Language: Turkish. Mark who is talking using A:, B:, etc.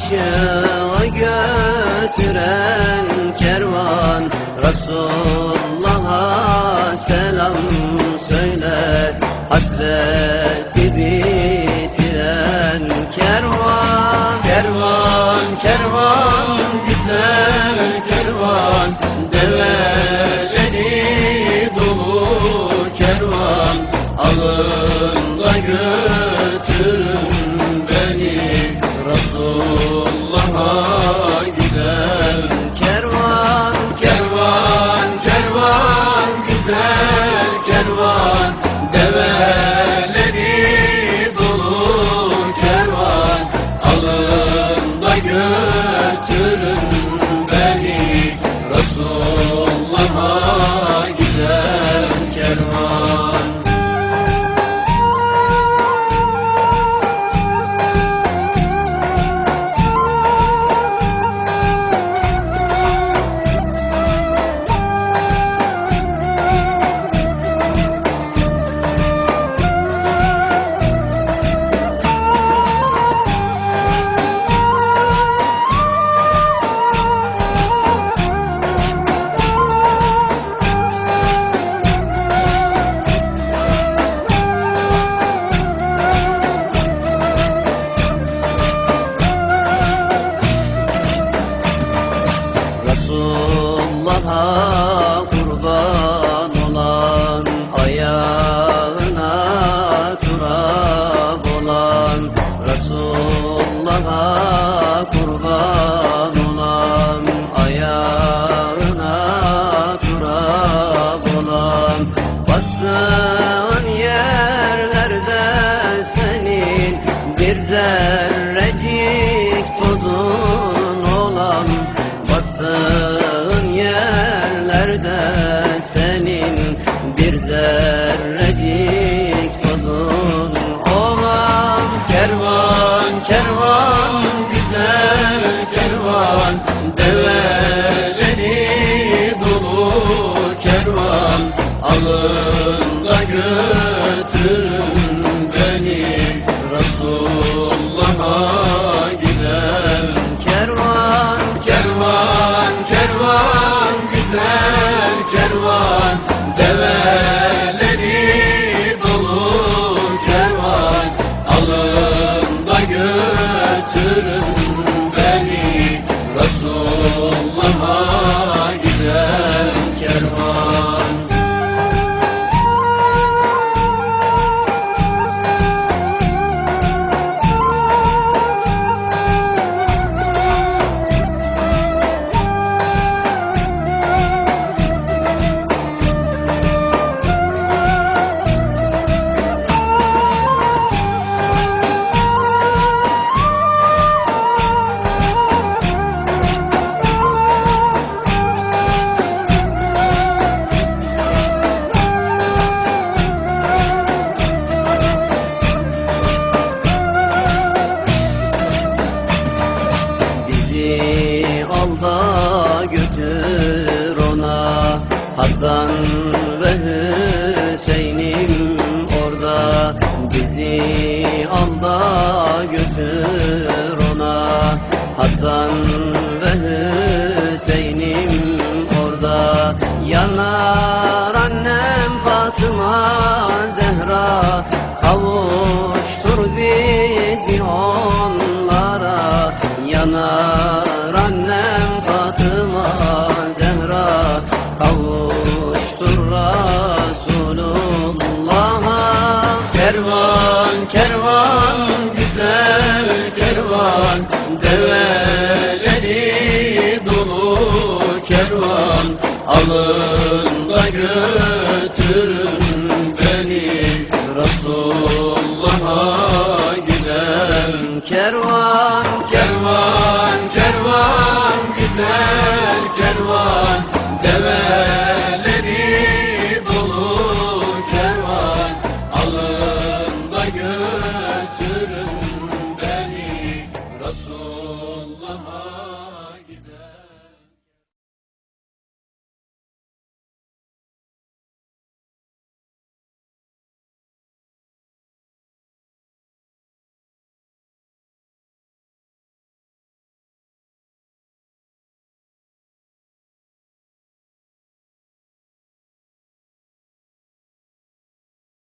A: aşığı götüren kervan. Resulullah'a selam söyle Hasreti bitiren kervan. Kervan, kervan, güzel kervan. Develeri Resulullah'a giden kervan Kervan, kervan, güzel kervan. Develeri dolu kervan. Alın da götürün Yerlerde senin bir zerrecik götürün beni Resulullah'a Hasan ve Hüseyin'im orada. Bizi al da götür ona. Hasan ve Hüseyin'im orada. Yanar annem Fatıma dolu